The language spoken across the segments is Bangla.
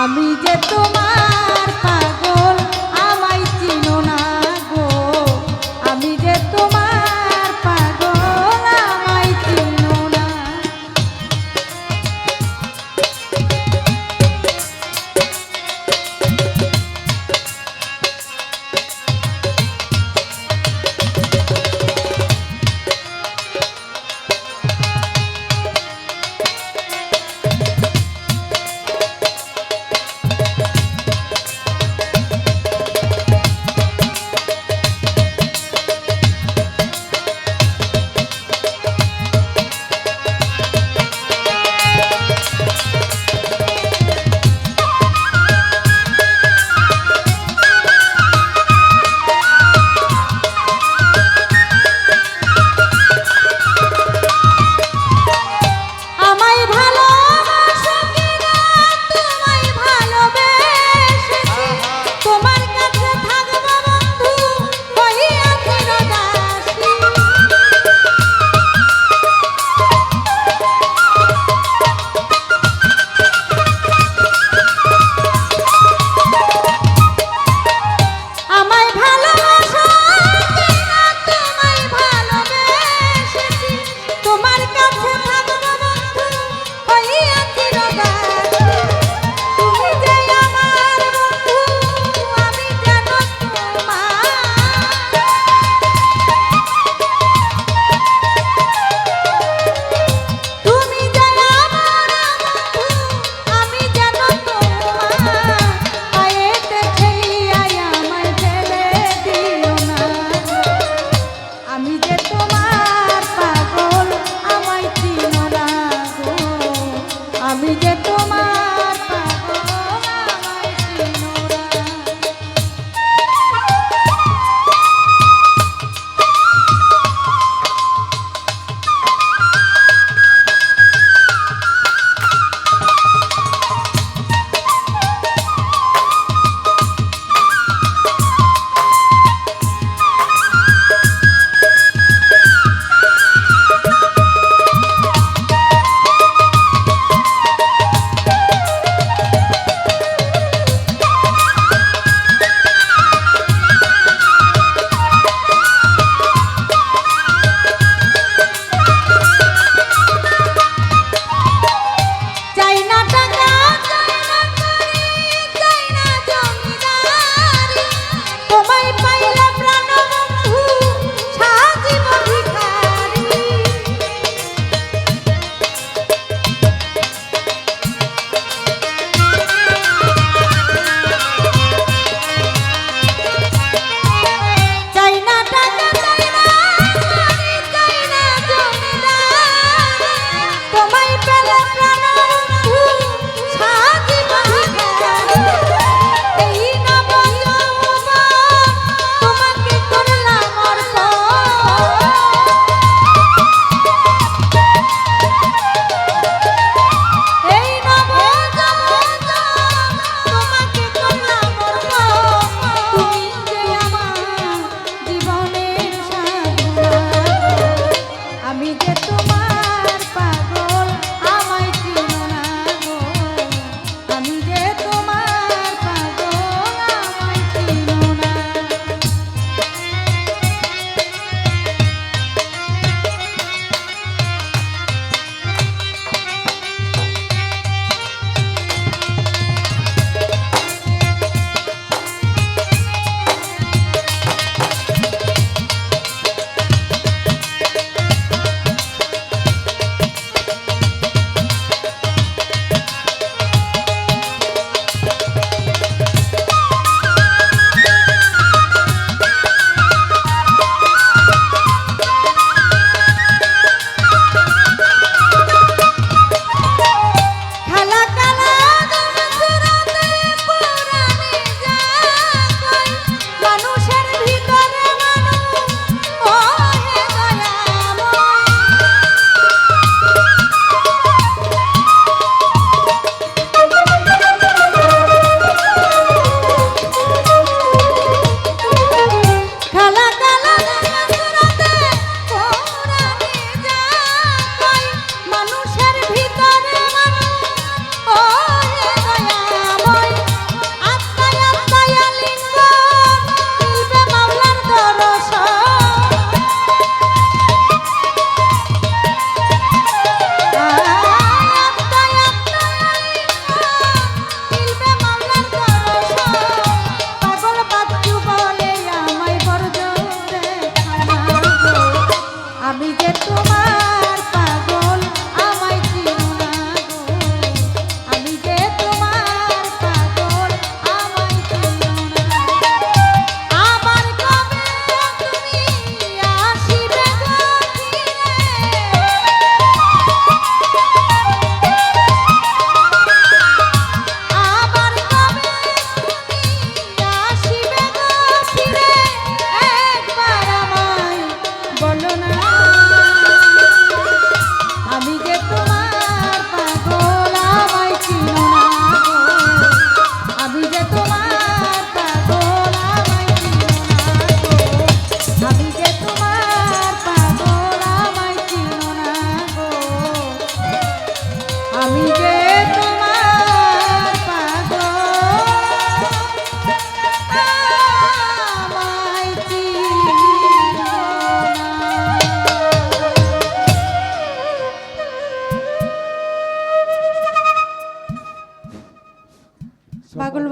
আমি যে তোমার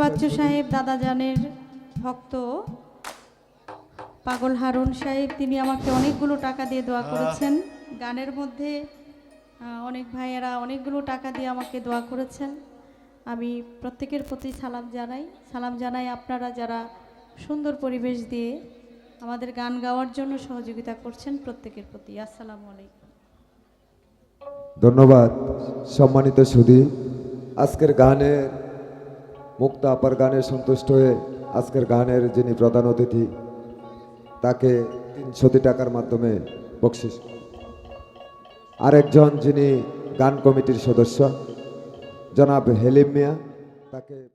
বাচ্চু সাহেব দাদা জানের ভক্ত পাগল হারুন সাহেব তিনি আমাকে অনেকগুলো টাকা দিয়ে দোয়া করেছেন। গানের মধ্যে অনেক ভাইয়েরা অনেকগুলো টাকা দিয়ে আমাকে দোয়া করেছেন। আমি প্রত্যেকের প্রতি সালাম জানাই। সালাম জানাই আপনারা যারা সুন্দর পরিবেশ দিয়ে আমাদের গান গাওয়ার জন্য সহযোগিতা করছেন প্রত্যেকের প্রতি। আসসালামু আলাইকুম। ধন্যবাদ সম্মানিত সুধী। আজকের গানের মুক্তা আপার গানে সন্তুষ্ট হয়ে আজকের গানের যিনি প্রধান অতিথি, তাকে তিনশোটি টাকার মাধ্যমে বকশিস। আরেকজন যিনি গান কমিটির সদস্য, জনাব হেলিম মিয়া, তাকে